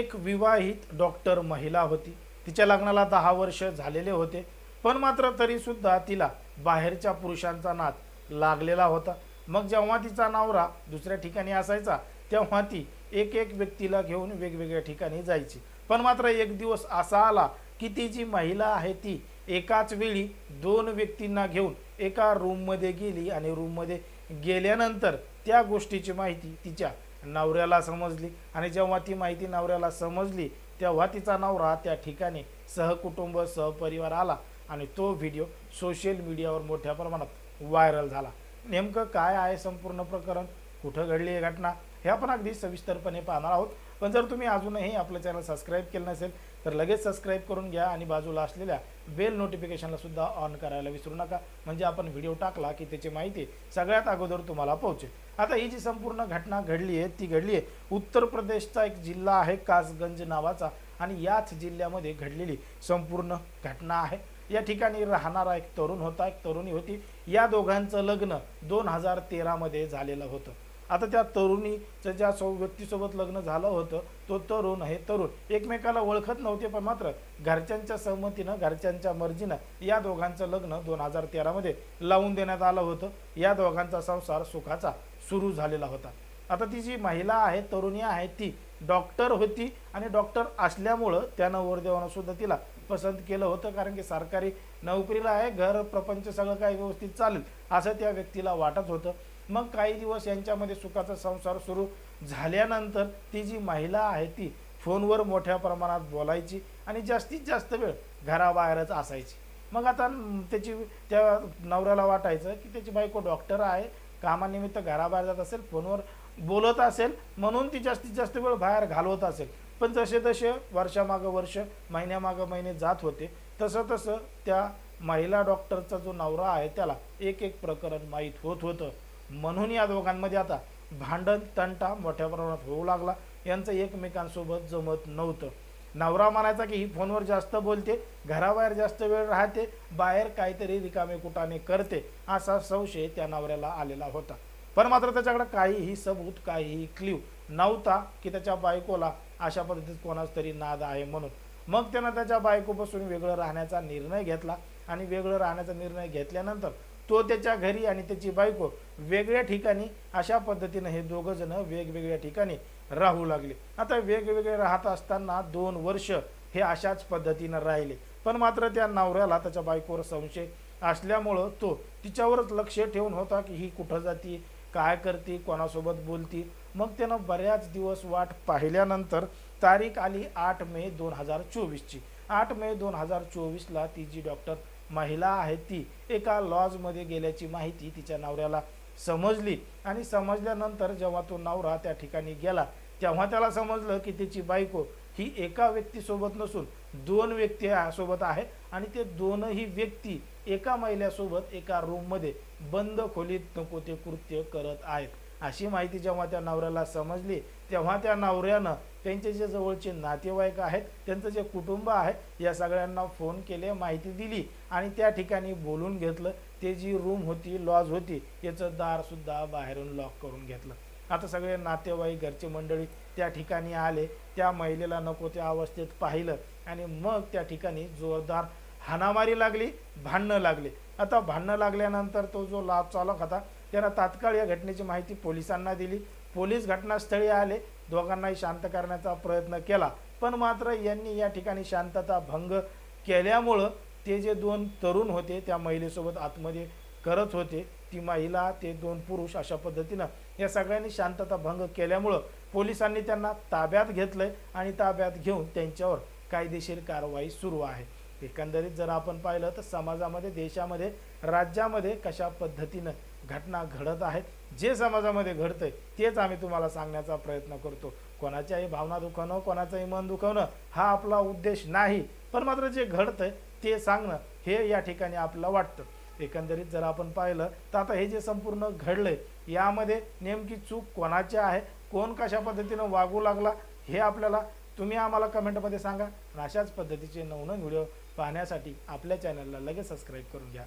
एक विवाहित डॉक्टर महिला होती. तिच्या लग्नाला दहा वर्ष झालेले होते पण मात्र तरीसुद्धा तिला बाहेरच्या पुरुषांचा नाद लागलेला होता. मग जेव्हा तिचा नवरा दुसऱ्या ठिकाणी असायचा तेव्हा ती एक एक व्यक्तीला घेऊन वेगवेगळ्या ठिकाणी जायची. पण मात्र एक दिवस असा आला की ती जी महिला आहे ती एकाच वेळी दोन व्यक्तींना घेऊन एका रूममध्ये गेली आणि रूममध्ये गेल्यानंतर त्या गोष्टीची माहिती तिच्या नवऱ्याला समजली. आणि जेव्हा ती माहिती नवऱ्याला समजली तेव्हा तिचा नवरा त्या ठिकाणी सहकुटुंब सहपरिवार आला आणि तो व्हिडिओ सोशल मीडियावर मोठ्या प्रमाणात व्हायरल झाला. नेमकं काय आहे संपूर्ण प्रकरण? कुठं घडली ही घटना? हे आपण अगदी सविस्तरपणे पाहणार आहोत. पण जर तुम्ही अजूनही आपलं चॅनल सबस्क्राईब केलं नसेल तर लगेच सबस्क्राईब करून घ्या आणि बाजूला असलेल्या बेल नोटिफिकेशनला सुद्धा ऑन करायला विसरू नका. म्हणजे आपण व्हिडिओ टाकला की त्याची माहिती सगळ्यात अगोदर तुम्हाला पोहोचेल. आता ही जी संपूर्ण घटना घडली आहे ती घडली आहे उत्तर प्रदेशचा एक जिल्हा आहे कासगंज नावाचा आणि याच जिल्ह्यामध्ये घडलेली संपूर्ण घटना आहे. या ठिकाणी राहणारा एक तरुण होता एक तरुणी होती. या दोघांचं लग्न दोन हजार तेरामध्ये झालेलं होतं. आता त्या तरुणीचं ज्या सो व्यक्तीसोबत लग्न झालं होतं तो तरुण हे तरुण. एकमेकाला ओळखत नव्हते पण मात्र घरच्यांच्या सहमतीनं घरच्यांच्या मर्जीनं या दोघांचं लग्न दोन हजार तेरामध्ये लावून देण्यात आलं होतं. या दोघांचा संसार सुखाचा सुरू झालेला होता. आता ती जी महिला आहे तरुणी आहे ती डॉक्टर होती आणि डॉक्टर असल्यामुळं त्या वरदेवानं सुद्धा तिला पसंत केलं होतं कारण की सरकारी नोकरीला आहे घर प्रपंच सगळं काही व्यवस्थित चालेल असं त्या व्यक्तीला वाटत होतं. मग काही दिवस यांच्यामध्ये सुखाचा संसार सुरू झाल्यानंतर ती जी महिला आहे ती फोनवर मोठ्या प्रमाणात बोलायची आणि जास्तीत जास्त वेळ घराबाहेरच असायची. मग आता त्याची त्या नवऱ्याला वाटायचं की त्याची बायको डॉक्टर आहे कामानिमित्त घराबाहेर जात असेल फोनवर बोलत असेल म्हणून ती जास्तीत जास्त वेळ बाहेर घालवत असेल. पण जसे तसे वर्षामागं वर्ष महिन्यामागं महिने जात होते तसं तसं त्या महिला डॉक्टरचा जो नवरा आहे त्याला एक एक प्रकरण माहीत होत होतं. म्हणून या दोघांमध्ये आता भांडण तंटा मोठ्या प्रमाणात होऊ लागला. यांचं एकमेकांसोबत जमत नव्हतं. नवरा म्हणायचा की ही फोनवर जास्त बोलते घराबाहेर जास्त वेळ राहते बाहेर काहीतरी रिकामे कुटाने करते असा संशय त्या नवऱ्याला आलेला होता. पण मात्र त्याच्याकडे काहीही सबूत काहीही क्ल्यू नव्हता की त्याच्या बायकोला अशा पद्धतीत कोणाच तरी नाद आहे म्हणून. मग त्यानं त्याच्या बायकोपासून वेगळं राहण्याचा निर्णय घेतला आणि वेगळं राहण्याचा निर्णय घेतल्यानंतर तो त्याच्या घरी आणि त्याची बायको वेगळ्या ठिकाणी अशा पद्धतीनं हे दोघं जण वेगवेगळ्या ठिकाणी राहू लागले. आता वेगवेगळे राहत असताना दोन वर्ष हे अशाच पद्धतीनं राहिले. पण मात्र त्या नवऱ्याला त्याच्या बायकोवर संशय असल्यामुळं तो तिच्यावरच लक्ष ठेवून होता की ही कुठं जाती काय करते कोणासोबत बोलती. मग त्यानं बऱ्याच दिवस वाट पाहिल्यानंतर तारीख आली आठ मे दोन हजार चोवीसची. आठ मे दोन हजार चोवीसला ती जी डॉक्टर महिला आहे ती एका लॉजमध्ये गेल्याची माहिती तिच्या नवऱ्याला समजली. आणि समजल्यानंतर जेव्हा तो नवरा त्या ठिकाणी गेला तेव्हा त्याला समजलं की त्याची बायको ही एका व्यक्तीसोबत नसून दोन व्यक्ती सोबत आहे आणि ते दोनही व्यक्ती एका महिलेसोबत एका रूममध्ये बंद खोलीत नको ते कृत्य करत आहेत. अशी माहिती जेव्हा त्या नवऱ्याला समजली तेव्हा त्या नवऱ्यानं त्यांचे जे जवळचे नातेवाईक आहेत त्यांचं जे कुटुंब आहे या सगळ्यांना फोन केले माहिती दिली आणि त्या ठिकाणी बोलून घेतलं. ते जी रूम होती लॉज होती याचं दारसुद्धा बाहेरून लॉक करून घेतलं. आता सगळे नातेवाईक घरचे मंडळी त्या ठिकाणी आले. त्या महिलेला नको त्या अवस्थेत पाहिलं आणि मग त्या ठिकाणी जोरदार हाणामारी लागली भांडणं लागले. आता भांडणं लागल्यानंतर तो जो लाभ चालक होता त्यांना तात्काळ या घटनेची माहिती पोलिसांना दिली. पोलीस घटनास्थळी आले. दोघांनाही शांत करण्याचा प्रयत्न केला. पण मात्र यांनी या ठिकाणी शांतता भंग केल्यामुळं ते जे दोन तरुण होते त्या महिलेसोबत आतमध्ये करत होते. ती महिला ते दोन पुरुष अशा पद्धतीनं या सगळ्यांनी शांतता भंग केल्यामुळं पोलिसांनी त्यांना ताब्यात घेतलंय आणि ताब्यात घेऊन त्यांच्यावर कायदेशीर कारवाई सुरू आहे. एकंदरीत जर आपण पाहिलं तर समाजामध्ये देशामध्ये राज्यामध्ये कशा पद्धतीनं घटना घडत आहेत जे समाजामध्ये घडतं आहे तेच आम्ही तुम्हाला सांगण्याचा प्रयत्न करतो. कोणाच्याही भावना दुखवणं कोणाचंही मन दुखवणं हा आपला उद्देश नाही. पण मात्र जे घडतं ते सांगणं हे या ठिकाणी आपल्याला वाटतं. एकंदरीत जर आपण पाहिलं तर आता हे जे संपूर्ण घडलंय यामध्ये नेमकी चूक कोणाची आहे कोण कशा पद्धतीनं वागू लागला हे आपल्याला तुम्ही आम्हाला कमेंटमध्ये सांगा. आणि अशाच पद्धतीचे नवनवीन व्हिडिओ पाहण्यासाठी आपल्या चॅनलला लगेच सबस्क्राईब करून घ्या.